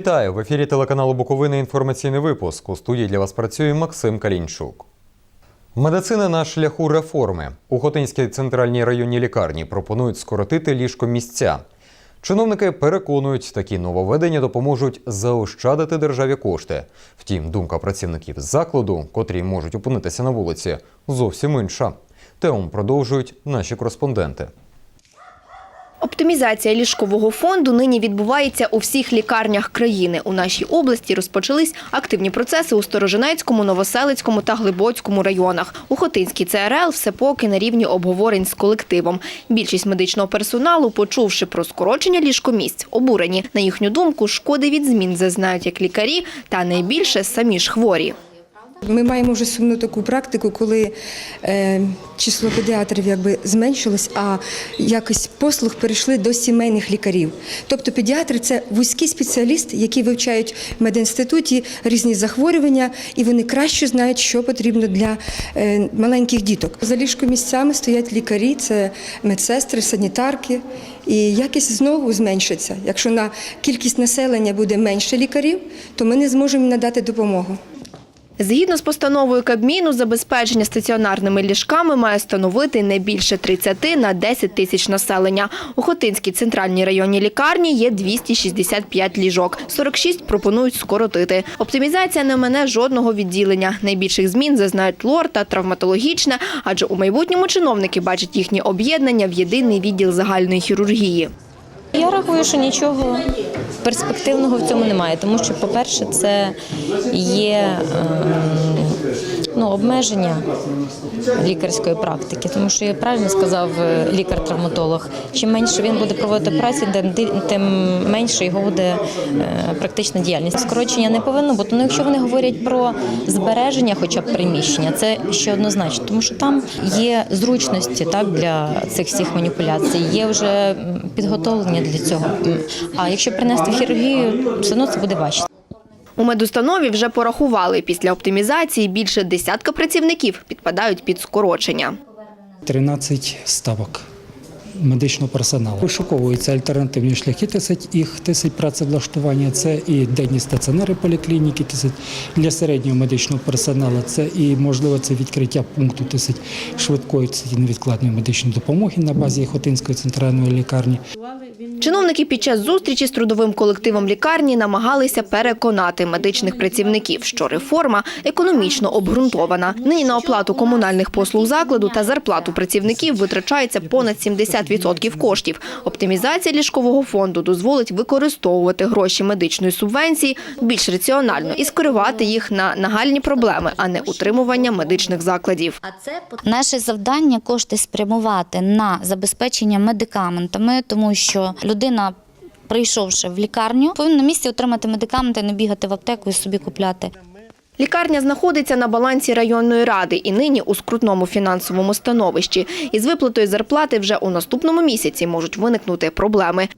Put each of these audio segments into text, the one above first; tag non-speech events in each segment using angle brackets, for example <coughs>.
Вітаю в ефірі телеканалу Буковина. Інформаційний випуск. У студії для вас працює Максим Калінчук. Медицина на шляху реформи. У Хотинській центральній районній лікарні пропонують скоротити ліжко місця. Чиновники переконують, такі нововведення допоможуть заощадити державі кошти. Втім, думка працівників закладу, котрі можуть опинитися на вулиці, зовсім інша. Тему продовжують наші кореспонденти. Оптимізація ліжкового фонду нині відбувається у всіх лікарнях країни. У нашій області розпочались активні процеси у Сторожинецькому, Новоселицькому та Глибоцькому районах. У Хотинській ЦРЛ все поки на рівні обговорень з колективом. Більшість медичного персоналу, почувши про скорочення ліжкомісць, обурені. На їхню думку, шкоди від змін зазнають як лікарі, та найбільше самі ж хворі. Ми маємо вже сумну таку практику, коли е, число педіатрів якби зменшилось, а якось послуг перейшли до сімейних лікарів. Тобто педіатри це вузькі спеціалісти, які вивчають в медінституті різні захворювання, і вони краще знають, що потрібно для е, маленьких діток. За ліжкомісцями стоять лікарі, це медсестри, санітарки. І якість знову зменшиться. Якщо на кількість населення буде менше лікарів, то ми не зможемо надати допомогу. Згідно з постановою Кабміну, забезпечення стаціонарними ліжками має становити не більше 30 на 10 тисяч населення. У Хотинській центральній районній лікарні є 265 ліжок. 46 пропонують скоротити. Оптимізація не мене жодного відділення. Найбільших змін зазнають лор та травматологічне, адже у майбутньому чиновники бачать їхні об'єднання в єдиний відділ загальної хірургії. Я рахую, що нічого перспективного в цьому немає, тому що, по-перше, це є ем, ну, обмеження лікарської практики, тому що я правильно сказав е, лікар-травматолог. Чим менше він буде проводити операції, тим, менше його буде е, практична діяльність. Скорочення не повинно бути. Ну, якщо вони говорять про збереження, хоча б приміщення, це ще однозначно, тому що там є зручності так для цих всіх маніпуляцій, є вже підготовлення для цього. А якщо принести хірургію, все одно це буде важче. У медустанові вже порахували. Після оптимізації більше десятка працівників підпадають під скорочення. 13 ставок медичного персоналу. Вишуковуються альтернативні шляхи, тисять їх тисять працевлаштування. Це і денні стаціонари поліклініки, тисять для середнього медичного персоналу. Це і можливо це відкриття пункту тисять швидкої це невідкладної медичної допомоги на базі Хотинської центральної лікарні. Чиновники під час зустрічі з трудовим колективом лікарні намагалися переконати медичних працівників, що реформа економічно обґрунтована. Нині на оплату комунальних послуг закладу та зарплату працівників витрачається понад 70% коштів. Оптимізація ліжкового фонду дозволить використовувати гроші медичної субвенції більш раціонально і скерувати їх на нагальні проблеми, а не утримування медичних закладів. Наше завдання кошти спрямувати на забезпечення медикаментами, тому що людина, прийшовши в лікарню, повинна на місці отримати медикаменти, не бігати в аптеку і собі купляти. Лікарня знаходиться на балансі районної ради і нині у скрутному фінансовому становищі. Із виплатою зарплати вже у наступному місяці можуть виникнути проблеми.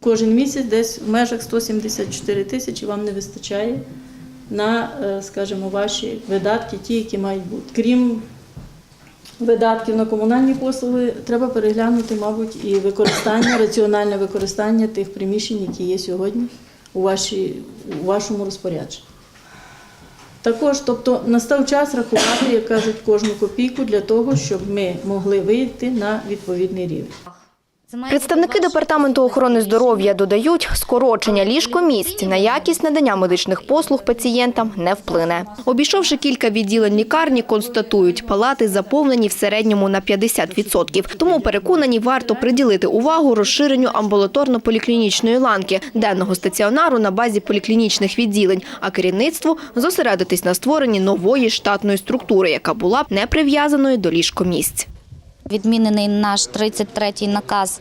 Кожен місяць десь в межах 174 тисячі вам не вистачає на, е, скажімо, ваші видатки, ті, які мають бути. Крім видатків на комунальні послуги, треба переглянути, мабуть, і використання, <coughs> раціональне використання тих приміщень, які є сьогодні у, вашій, у вашому розпорядженні. Також, тобто, настав час рахувати, як кажуть, кожну копійку для того, щоб ми могли вийти на відповідний рівень. Представники департаменту охорони здоров'я додають, скорочення ліжкомісць на якість надання медичних послуг пацієнтам не вплине. Обійшовши кілька відділень лікарні, констатують, палати заповнені в середньому на 50%. Тому переконані, варто приділити увагу розширенню амбулаторно-поліклінічної ланки, денного стаціонару на базі поліклінічних відділень, а керівництву зосередитись на створенні нової штатної структури, яка була б не прив'язаною до ліжкомісць. Відмінений наш 33-й наказ,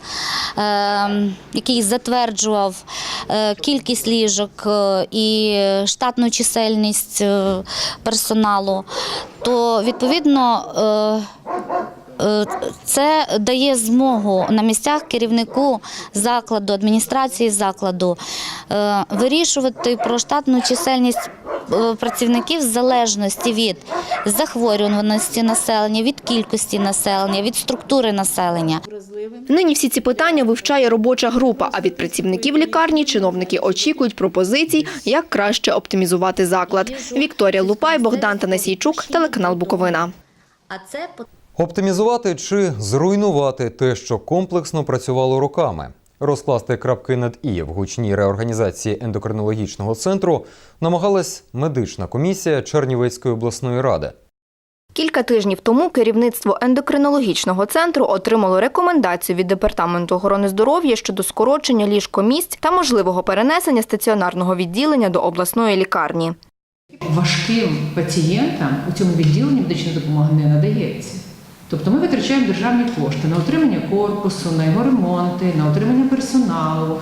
е, який затверджував е, кількість ліжок е, і штатну чисельність персоналу, то відповідно. Е, Це дає змогу на місцях керівнику закладу, адміністрації закладу е, вирішувати про штатну чисельність е, працівників в залежності від захворюваності населення, від кількості населення, від структури населення. Нині всі ці питання вивчає робоча група, а від працівників лікарні чиновники очікують пропозицій, як краще оптимізувати заклад. Вікторія Лупай, Богдан Танасійчук, телеканал Буковина. А це Оптимізувати чи зруйнувати те, що комплексно працювало роками. Розкласти крапки над і в гучній реорганізації ендокринологічного центру намагалась медична комісія Чернівецької обласної ради. Кілька тижнів тому керівництво ендокринологічного центру отримало рекомендацію від департаменту охорони здоров'я щодо скорочення ліжкомісць та можливого перенесення стаціонарного відділення до обласної лікарні. важким пацієнтам у цьому відділенні медична допомога не надається. Тобто ми витрачаємо державні кошти на отримання корпусу, на його ремонти, на отримання персоналу,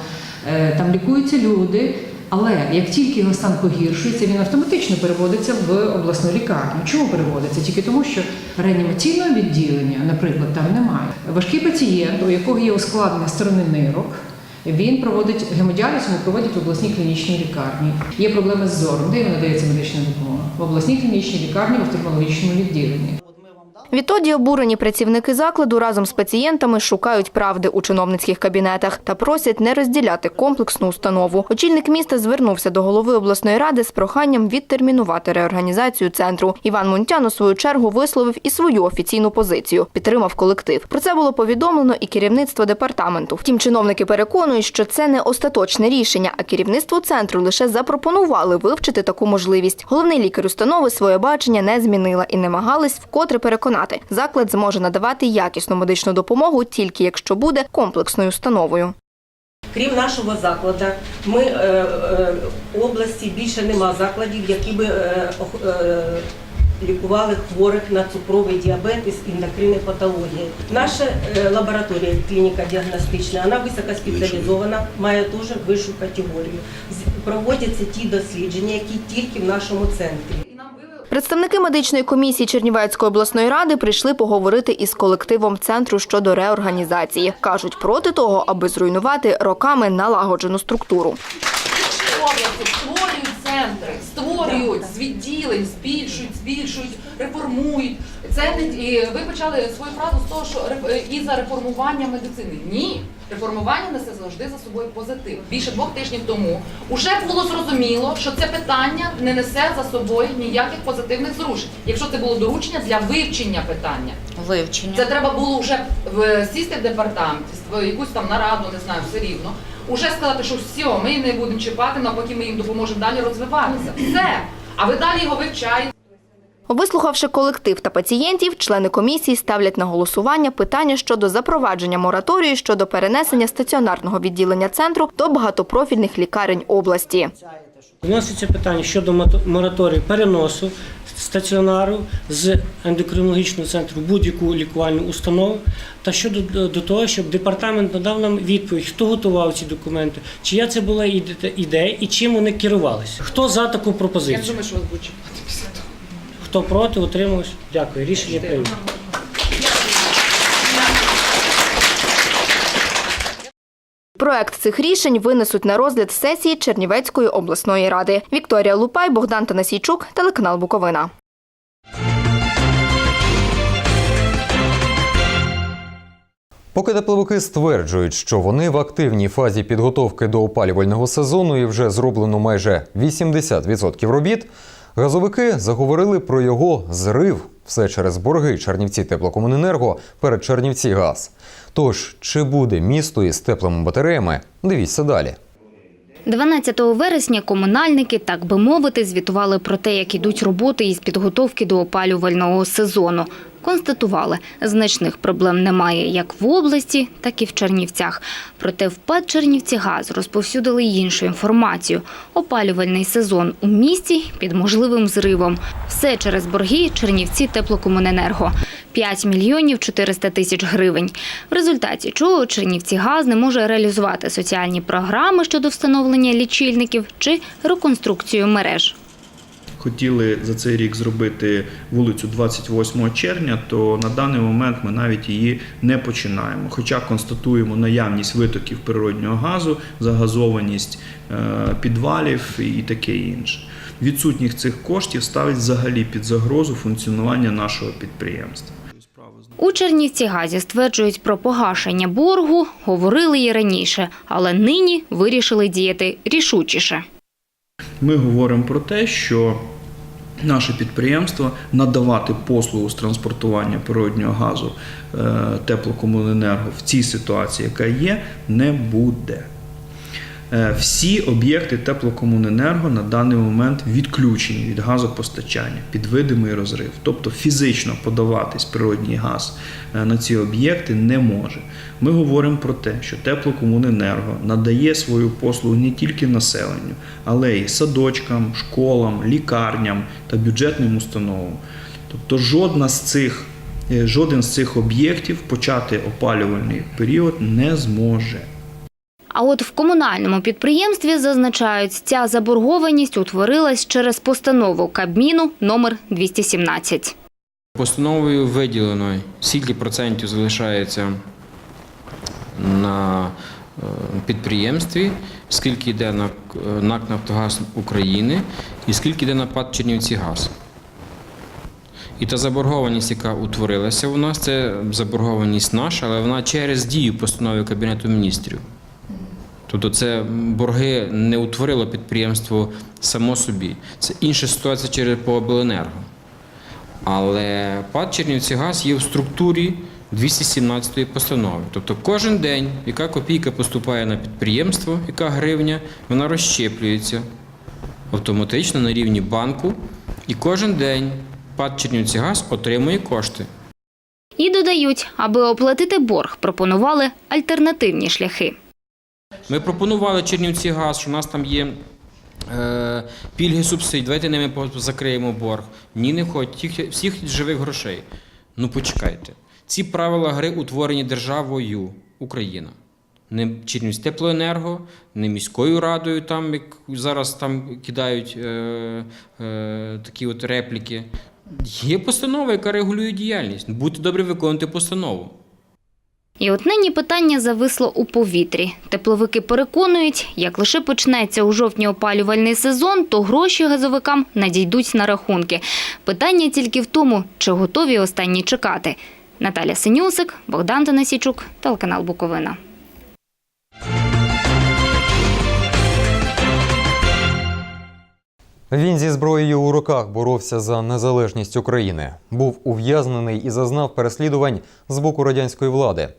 е, там лікуються люди. Але як тільки його стан погіршується, він автоматично переводиться в обласну лікарню. Чому переводиться? Тільки тому, що реанімаційного відділення, наприклад, там немає. Важкий пацієнт, у якого є ускладнення сторони нирок, він проводить гемодіаліз, йому проводять в обласній клінічній лікарні. Є проблеми з зором, де йому надається медична допомога? В обласній клінічній лікарні в офтальмологічному відділенні. Відтоді обурені працівники закладу разом з пацієнтами шукають правди у чиновницьких кабінетах та просять не розділяти комплексну установу. Очільник міста звернувся до голови обласної ради з проханням відтермінувати реорганізацію центру. Іван Мунтян у свою чергу висловив і свою офіційну позицію. Підтримав колектив. Про це було повідомлено і керівництво департаменту. Втім, чиновники переконують, що це не остаточне рішення, а керівництво центру лише запропонували вивчити таку можливість. Головний лікар установи своє бачення не змінила і намагались вкотре переконати. Заклад зможе надавати якісну медичну допомогу тільки якщо буде комплексною установою. Крім нашого закладу, ми е, е, в області більше нема закладів, які би е, е, лікували хворих на цукровий діабет і ендокринні патології. Наша е, лабораторія, клініка діагностична, вона високоспеціалізована, має дуже вищу категорію. Проводяться ті дослідження, які тільки в нашому центрі. Представники медичної комісії Чернівецької обласної ради прийшли поговорити із колективом центру щодо реорганізації. кажуть проти того, аби зруйнувати роками налагоджену структуру. створюють центри, створюють з відділень, збільшують, збільшують, реформують. Це не і ви почали свою фразу з того, що реф- і за реформування медицини. Ні, реформування несе завжди за собою позитив. Більше двох тижнів тому уже було зрозуміло, що це питання не несе за собою ніяких позитивних зрушень. Якщо це було доручення для вивчення питання. вивчення. Це треба було вже сісти в департамент, якусь там нараду, не знаю, все рівно. Уже сказати, що все, ми не будемо чіпати, навпаки, ми їм допоможемо далі розвиватися. Все. А ви далі його вивчаєте. Вислухавши колектив та пацієнтів, члени комісії ставлять на голосування питання щодо запровадження мораторію щодо перенесення стаціонарного відділення центру до багатопрофільних лікарень області. Вноситься питання щодо мораторію переносу стаціонару з ендокринологічного центру будь-яку лікувальну установу та щодо до- до того, щоб департамент надав нам відповідь, хто готував ці документи, чия це була ідея і чим вони керувалися. Хто за таку Я пропозицію? думаю, що вас будуть чіпати після того. Хто проти, утримався? Дякую. Рішення прийнято. Проект цих рішень винесуть на розгляд сесії Чернівецької обласної ради. Вікторія Лупай, Богдан Танасійчук, телеканал Буковина. Поки тепловики стверджують, що вони в активній фазі підготовки до опалювального сезону і вже зроблено майже 80% робіт, газовики заговорили про його зрив все через борги Чернівці теплокомуненерго перед Чернівці газ. Тож, чи буде місто із теплими батареями? Дивіться далі. 12 вересня комунальники, так би мовити, звітували про те, як ідуть роботи із підготовки до опалювального сезону. Констатували, значних проблем немає як в області, так і в Чернівцях. Проте в ПАД Чернівцігаз розповсюдили іншу інформацію. Опалювальний сезон у місті під можливим зривом. Все через борги Чернівці теплокомуненерго. 5 мільйонів 400 тисяч гривень. В результаті чого Чернівцігаз не може реалізувати соціальні програми щодо встановлення лічильників чи реконструкцію мереж. Хотіли за цей рік зробити вулицю 28 червня, то на даний момент ми навіть її не починаємо. Хоча констатуємо наявність витоків природнього газу, загазованість е, підвалів і таке інше. Відсутність цих коштів ставить взагалі під загрозу функціонування нашого підприємства. У Чернівці газі стверджують про погашення боргу, говорили і раніше, але нині вирішили діяти рішучіше. Ми говоримо про те, що наше підприємство надавати послугу з транспортування природнього газу е, теплокомуненерго в цій ситуації, яка є, не буде. Е, Всі об'єкти теплокомуненерго на даний момент відключені від газопостачання під видимий розрив. Тобто фізично подаватись природній газ е, на ці об'єкти не може. Ми говоримо про те, що теплокомуненерго надає свою послугу не тільки населенню, але й садочкам, школам, лікарням та бюджетним установам. Тобто жодна з цих, е, жоден з цих об'єктів почати опалювальний період не зможе. А от в комунальному підприємстві зазначають, ця заборгованість утворилась через постанову Кабміну номер 217. Постановою виділено, скільки процентів залишається на е, підприємстві, скільки йде на е, НАК Нафтогаз України і скільки йде на ПАД Чернівці Газ. І та заборгованість, яка утворилася у нас, це заборгованість наша, але вона через дію постанови Кабінету міністрів. Тобто це борги не утворило підприємство само собі. Це інша ситуація через по обленерго. Але ПАД Чернівцігаз є в структурі 217 постанови. Тобто кожен день, яка копійка поступає на підприємство, яка гривня, вона розщеплюється автоматично на рівні банку, і кожен день ПАД Чернівцігаз отримує кошти. І додають, аби оплатити борг, пропонували альтернативні шляхи. Ми пропонували Чернівці газ, що у нас там є е, пільги субсидій, давайте ними закриємо борг. Ні, не хоч, всіх, живих грошей. Ну почекайте. Ці правила гри утворені державою Україна. Не Чернівськ теплоенерго, не міською радою, там як зараз там кидають е, е, такі от репліки. Є постанова, яка регулює діяльність. Будьте добрі виконувати постанову. І от нині питання зависло у повітрі. Тепловики переконують, як лише почнеться у жовтні опалювальний сезон, то гроші газовикам надійдуть на рахунки. Питання тільки в тому, чи готові останні чекати. Наталя Синюсик, Богдан Танасічук, телеканал Буковина. Він зі зброєю у руках боровся за незалежність України, був ув'язнений і зазнав переслідувань з боку радянської влади.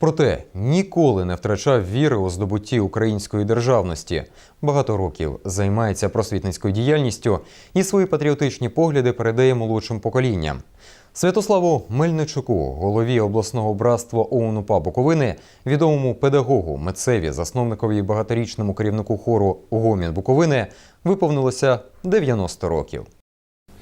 Проте ніколи не втрачав віри у здобутті української державності. Багато років займається просвітницькою діяльністю і свої патріотичні погляди передає молодшим поколінням. Святославу Мельничуку, голові обласного братства ОУН-УПА Буковини, відомому педагогу, митцеві, засновникові багаторічному керівнику хору Гомін Буковини, виповнилося 90 років.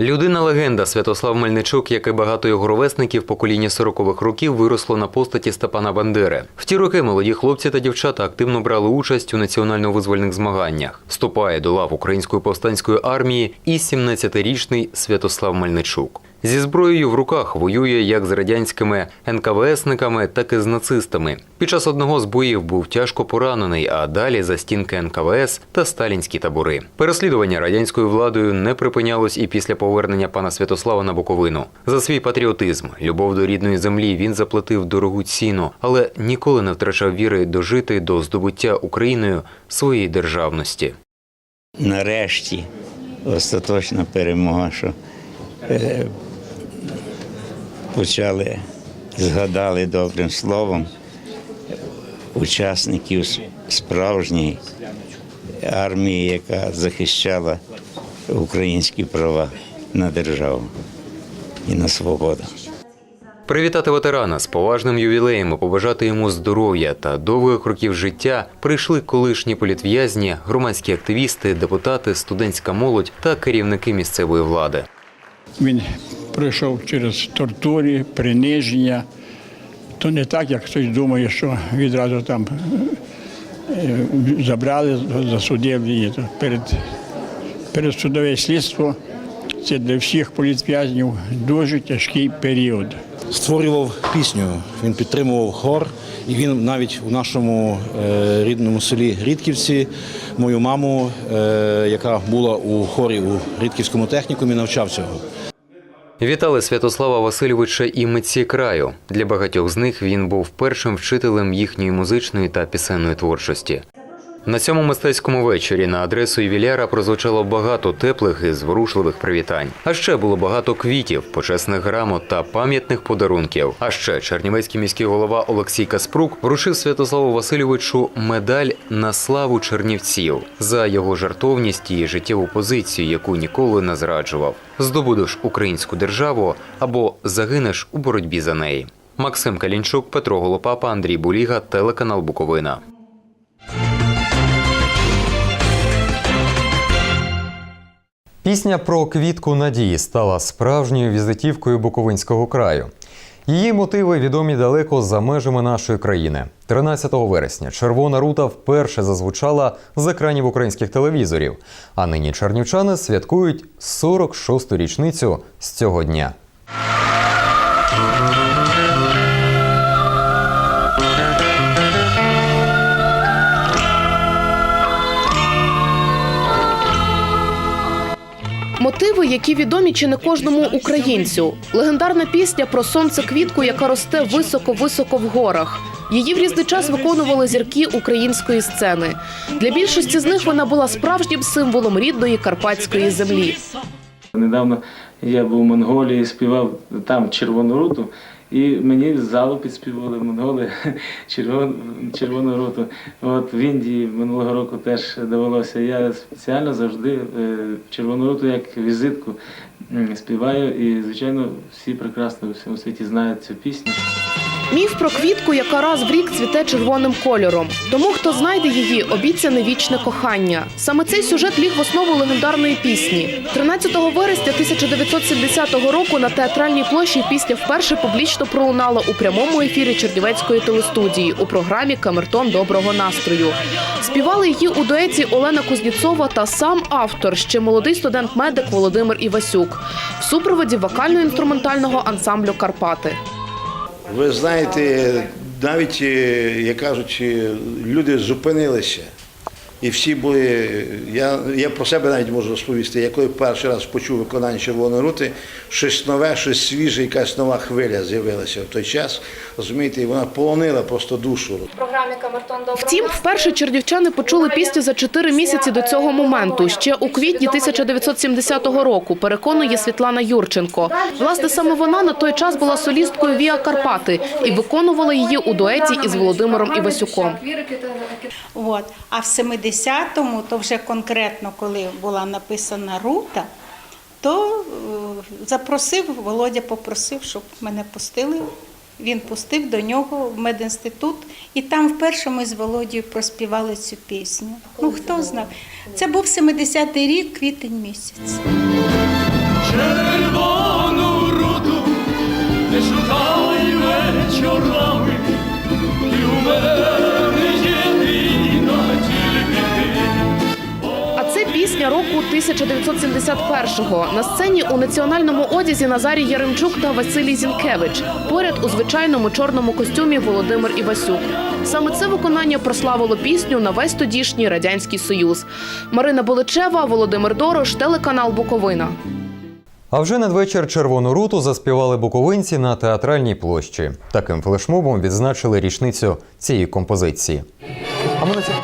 Людина легенда Святослав Мельничук, як і багато його ровесників покоління 40-х років, виросло на постаті Степана Бандери. В ті роки молоді хлопці та дівчата активно брали участь у національно-визвольних змаганнях. Вступає до лав української повстанської армії і 17-річний Святослав Мельничук. Зі зброєю в руках воює як з радянськими НКВСниками, так і з нацистами. Під час одного з боїв був тяжко поранений, а далі за стінки НКВС та сталінські табори. Переслідування радянською владою не припинялось і після повернення пана Святослава на Буковину. За свій патріотизм, любов до рідної землі він заплатив дорогу ціну, але ніколи не втрачав віри дожити до здобуття Україною своєї державності. нарешті остаточна перемога, що е, почали, згадали добрим словом учасників справжньої армії, яка захищала українські права на державу і на свободу. Привітати ветерана з поважним ювілеєм і побажати йому здоров'я та довгих років життя прийшли колишні політв'язні, громадські активісти, депутати, студентська молодь та керівники місцевої влади. Він пройшов через тортури, приниження. То не так, як хтось думає, що відразу там е, забрали, засудили її. Перед, передсудове слідство це для всіх політв'язнів дуже тяжкий період. створював пісню, він підтримував хор, і він навіть у нашому е, рідному селі Рідківці мою маму, е, яка була у хорі у Рідківському технікумі, навчав цього. Вітали Святослава Васильовича і митці краю. Для багатьох з них він був першим вчителем їхньої музичної та пісенної творчості. На цьому мистецькому вечорі на адресу ювіляра прозвучало багато теплих і зворушливих привітань. А ще було багато квітів, почесних грамот та пам'ятних подарунків. А ще Чернівецький міський голова Олексій Каспрук вручив Святославу Васильовичу медаль на славу чернівців за його жартовність і життєву позицію, яку ніколи не зраджував. Здобудеш українську державу або загинеш у боротьбі за неї. Максим Калінчук, Петро Голопапа, Андрій Буліга, телеканал Буковина. Пісня про квітку надії стала справжньою візитівкою Буковинського краю. Її мотиви відомі далеко за межами нашої країни. 13 вересня червона рута вперше зазвучала з екранів українських телевізорів. А нині чернівчани святкують 46-ту річницю з цього дня. Мотиви, які відомі чи не кожному українцю. Легендарна пісня про сонце квітку, яка росте високо-високо в горах. Її в різний час виконували зірки української сцени. Для більшості з них вона була справжнім символом рідної карпатської землі. Недавно я був в Монголії, співав там червону руту, і мені з залу підспівали монголи <laughs> червон, червону роту. От в Індії минулого року теж довелося. Я спеціально завжди е, червону роту як візитку співаю, і звичайно всі прекрасно у всьому світі знають цю пісню. Міф про квітку, яка раз в рік цвіте червоним кольором. Тому, хто знайде її, обіцяне вічне кохання. Саме цей сюжет ліг в основу легендарної пісні. 13 вересня 1970 року на театральній площі пісня вперше публічно пролунала у прямому ефірі Чернівецької телестудії у програмі Камертон доброго настрою. Співали її у дуеті Олена Кузніцова та сам автор, ще молодий студент-медик Володимир Івасюк, в супроводі вокально-інструментального ансамблю Карпати. Ви знаєте, навіть, е, як кажуть, е, люди зупинилися. І всі були. Я, я про себе навіть можу розповісти. Я коли перший раз почув виконання червоної рути, щось нове, щось свіже, якась нова хвиля з'явилася в той час. Розумієте, і вона полонила просто душу. Втім, вперше чернівчани почули пісню за чотири місяці до цього моменту. Ще у квітні 1970 року. Переконує Світлана Юрченко. Власне, саме вона на той час була солісткою Віа Карпати і виконувала її у дуеті із Володимиром Івасюком. А в 70-му, то вже конкретно, коли була написана рута, то е, запросив, Володя попросив, щоб мене пустили. Він пустив до нього в медінститут, і там вперше ми з Володією проспівали цю пісню. Ну хто знав? Це був 70-й рік, квітень місяць. Червону руду не шукай вечорами, 1971-го. На сцені у національному одязі Назарій Яремчук та Василій Зінкевич. Поряд у звичайному чорному костюмі Володимир Івасюк. Саме це виконання прославило пісню на весь тодішній радянський союз. Марина Боличева, Володимир Дорош, телеканал Буковина. А вже надвечір червону руту заспівали буковинці на театральній площі. Таким флешмобом відзначили річницю цієї композиції. А ми на цьому...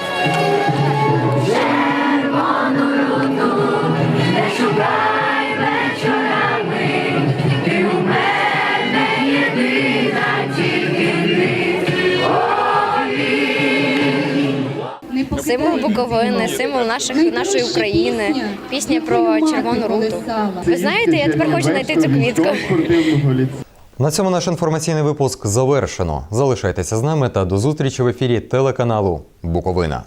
Символ Буковини, символ наших, нашої України, пісня про червону руту. Ви знаєте, я тепер хочу знайти цю квітку. На цьому наш інформаційний випуск завершено. Залишайтеся з нами та до зустрічі в ефірі телеканалу Буковина.